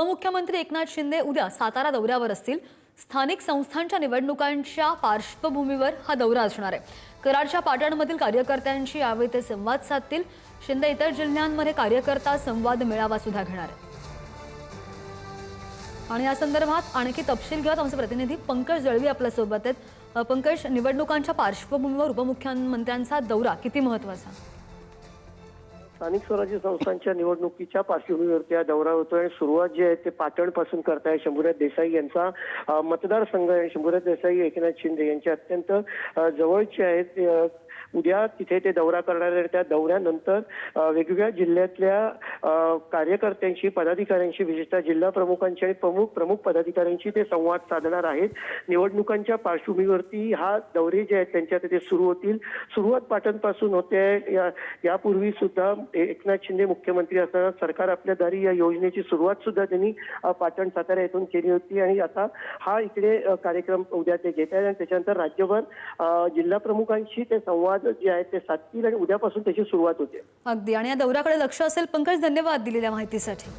उपमुख्यमंत्री एकनाथ शिंदे उद्या सातारा दौऱ्यावर असतील. स्थानिक संस्थांच्या निवडणुकांच्या पार्श्वभूमीवर हा दौरा असणार आहे. कराडच्या पाटणमधील कार्यकर्त्यांशी यावेळी ते संवाद साधतील. शिंदे इतर जिल्ह्यांमध्ये कार्यकर्ता संवाद मेळावा सुद्धा घेणार आहे आणि या संदर्भात आणखी तपशील घेऊयात. आमचे प्रतिनिधी पंकज दळवी आपल्यासोबत आहेत. पंकज निवडणुकांच्या पार्श्वभूमीवर उपमुख्यमंत्र्यांचा दौरा किती महत्त्वाचा? स्थानिक स्वराज्य संस्थांच्या निवडणुकीच्या पार्श्वभूमीवरती हा दौरा होतोय. आणि सुरुवात जी आहे ते पाटणपासून करताय शंभूराज देसाई यांचा. मतदारसंघ आहे. शंभूराज देसाई एकनाथ शिंदे यांचे अत्यंत जवळचे आहेत. उद्या तिथे ते दौरा करणार आहेत. त्या दौऱ्यानंतर वेगवेगळ्या जिल्ह्यातल्या कार्यकर्त्यांशी पदाधिकाऱ्यांशी विशेषतः जिल्हा प्रमुखांशी आणि प्रमुख प्रमुख पदाधिकाऱ्यांशी ते संवाद साधणार आहेत. निवडणुकांच्या पार्श्वभूमीवरती हा दौरे जे आहेत त्यांच्या तिथे सुरू होतील. सुरुवात पाटणपासून होते. या- यापूर्वी सुद्धा एकनाथ शिंदे मुख्यमंत्री असताना सरकार आपल्या दारी या योजनेची सुरुवात सुद्धा त्यांनी पाटण सातारा येथून केली होती. आणि आता हा इकडे कार्यक्रम उद्या ते घेत आहेत. आणि त्याच्यानंतर राज्यभर जिल्हा प्रमुखांशी ते संवाद जे आहेत ते साधतील आणि उद्यापासून त्याची सुरुवात होते. अगदी. आणि या दौऱ्याकडे लक्ष असेल पंकज धन्यवाद दिलेल्या माहितीसाठी.